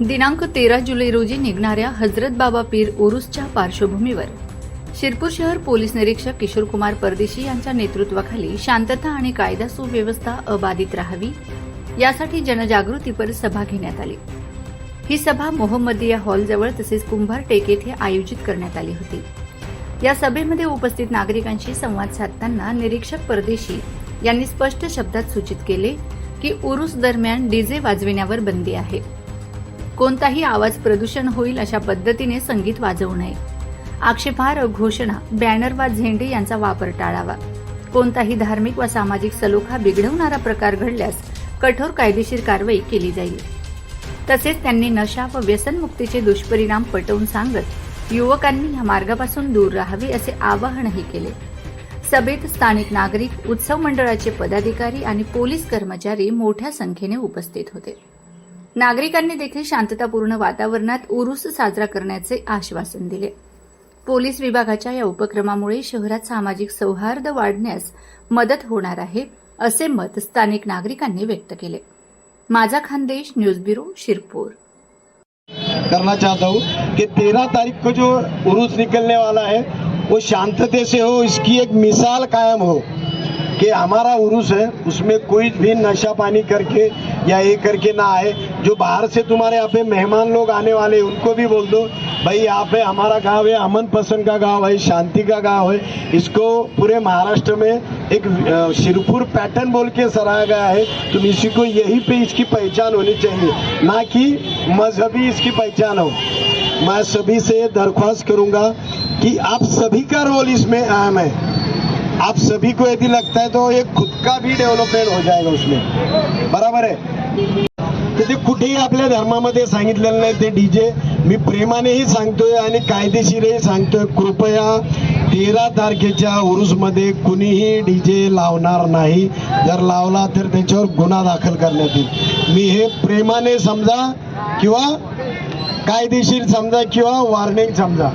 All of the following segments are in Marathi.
दिनांक तेरा जुलै रोजी निघणाऱ्या हजरत बाबा पीर उरुसच्या पार्श्वभूमीवर. शिरपूर शहर पोलीस निरीक्षक किशोर कुमार परदेशी यांच्या नेतृत्वाखाली शांतता आणि कायदा सुव्यवस्था अबाधित राहावी यासाठी जनजागृतीपर सभा घेण्यात आली. ही सभा मोहम्मदिया हॉलजवळ तसेच कुंभार टेक येथे आयोजित करण्यात आली होती. या सभेमध्ये उपस्थित नागरिकांशी संवाद साधताना निरीक्षक परदेशी यांनी स्पष्ट शब्दात सूचित केले की उरुस दरम्यान डीजे वाजविण्यावर बंदी आहे. कोणताही आवाज प्रदूषण होईल अशा पद्धतीने संगीत वाजवू नये. आक्षेपार्ह घोषणा बॅनर वा झेंडे यांचा वापर टाळावा. कोणताही धार्मिक वा सामाजिक सलोखा बिघडवणारा प्रकार घडल्यास कठोर कायदेशीर कारवाई केली जाईल. तसेच त्यांनी नशा व व्यसनमुक्तीचे दुष्परिणाम पटवून सांगत युवकांनी या मार्गापासून दूर राहावे असे आवाहनही केले. सभेत स्थानिक नागरिक उत्सव मंडळाचे पदाधिकारी आणि पोलीस कर्मचारी मोठ्या संख्येने उपस्थित होते. नागरिकांनी देखील शांततापूर्ण वातावरणात उरूस साजरा करण्याचे आश्वासन दिले. पोलीस विभागाच्या या उपक्रमामुळे शहरात सामाजिक सौहार्द वाढण्यास मदत होणार आहे असे मत स्थानिक नागरिकांनी व्यक्त केले. माझा खानदेश न्यूज ब्युरो शिरपूर. करना चाहता हूँ कि तेरह तारीख को जो उरूस निकलने वाला है वो शांतते से हो इसकी एक मिसाल कायम हो। कि हमारा उरूस है, उसमें कोई भी नशा पानी करके या ये करके ना आए, जो बाहर से तुम्हारे यहाँ पे मेहमान लोग आने वाले उनको भी बोल दो, भाई, यहाँ पे हमारा गाँव है, अमन पसंद का गाँव है, शांति का गाँव है। इसको पूरे महाराष्ट्र में एक शिरपुर पैटर्न बोल के सराहा गया है तुम इसी को यही पे इसकी पहचान होनी चाहिए। ना कि मजहबी इसकी पहचान हो। मैं सभी से दरख्वास्त करूँगा कि आप सभी का रोल इसमें अहम है। आप सभी को यदि लगता है तो एक खुद का भी डेव्हलपमेंट हो जाएगा उसमें। बरोबर आहे तर ते कुठेही आपल्या धर्मामध्ये सांगितलेलं नाही ते डीजे. मी प्रेमानेही सांगतोय आणि कायदेशीरही सांगतोय कृपया तेरा तारखेच्या उरूसमध्ये कुणीही डीजे लावणार नाही. जर लावला तर त्याच्यावर गुन्हा दाखल करण्यात येईल. मी हे प्रेमाने समजा किंवा कायदेशीर समजा किंवा वॉर्निंग समजा.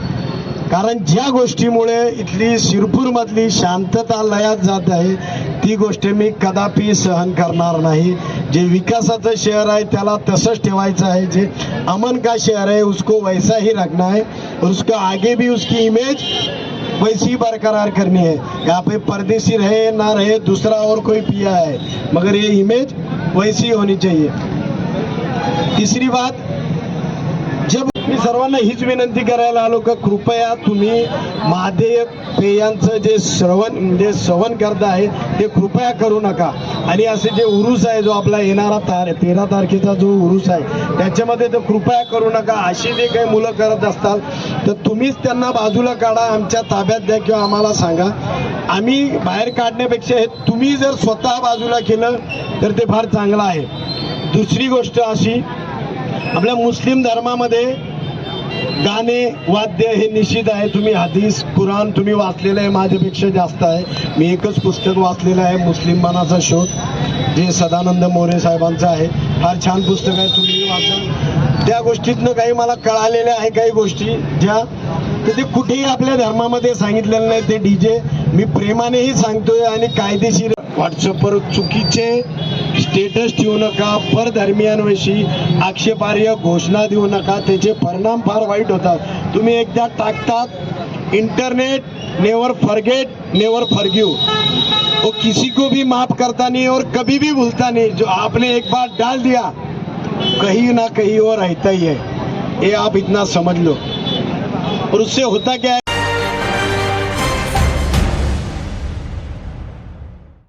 कारण ज्या गोष्टीमुळे इथली शिरपूरमधली शांतता लयात जात आहे ती गोष्ट मी कदापि सहन करणार नाही. जे विकासाचं शहर आहे त्याला तसंच ठेवायचं आहे. जे अमन का शहर है उसको वैसा ही रखना है. और उसको आगे भी उसकी इमेज वैसी बरकरार करनी है. यहाँ पे परदेसी रहे ना रहे दूसरा और कोई पिया है. मगर ये इमेज वैसी होनी चाहिए। तीसरी बात मी सर्वांना हीच विनंती करायला आलो का कृपया तुम्ही महादेव पेयांचं जे श्रवण म्हणजे श्रवण करता आहे ते कृपया करू नका. आणि असे जे उरुस आहे जो आपला येणारा तार तेरा तारखेचा जो उरुस आहे त्याच्यामध्ये तर कृपया करू नका. अशी जे काही मुलं करत असतात तर तुम्हीच त्यांना बाजूला काढा आमच्या ताब्यात द्या किंवा आम्हाला सांगा. आम्ही बाहेर काढण्यापेक्षा हे तुम्ही जर स्वतः बाजूला केलं तर ते फार चांगलं आहे. दुसरी गोष्ट अशी आपल्या मुस्लिम धर्मामध्ये गाणे वाद्य हे निश्चित आहे. तुम्ही हदीस कुराण तुम्ही वाचलेलं आहे माझ्यापेक्षा जास्त आहे. मी एकच पुस्तक वाचलेलं आहे मुस्लिम मनाचा शोध जे सदानंद मोरे साहेबांचं आहे. फार छान पुस्तक आहे तुम्ही वाचा. त्या गोष्टीतनं काही मला कळालेल्या आहे काही गोष्टी ज्या ते कुठेही आपल्या धर्मामध्ये सांगितलेलं नाही. ते डीजे मी प्रेमानेही सांगतोय आणि कायदेशीर व्हॉट्सअपवर चुकीचे स्टेटस ठेवू नका परधर्मियांविषयी आक्षेपार्ह घोषणा देऊ नका त्याचे परिणाम फार वाईट होतात. तुम्ही एकदा टाकतात internet never forget never forgive वो किसी को भी माफ करता नहीं और कभी भी भूलता नहीं। जो आपने एक बार डाल दिया कहीं ना कहीं वो रहता ही है। ये आप इतना समझ लो। और उससे होता क्या है?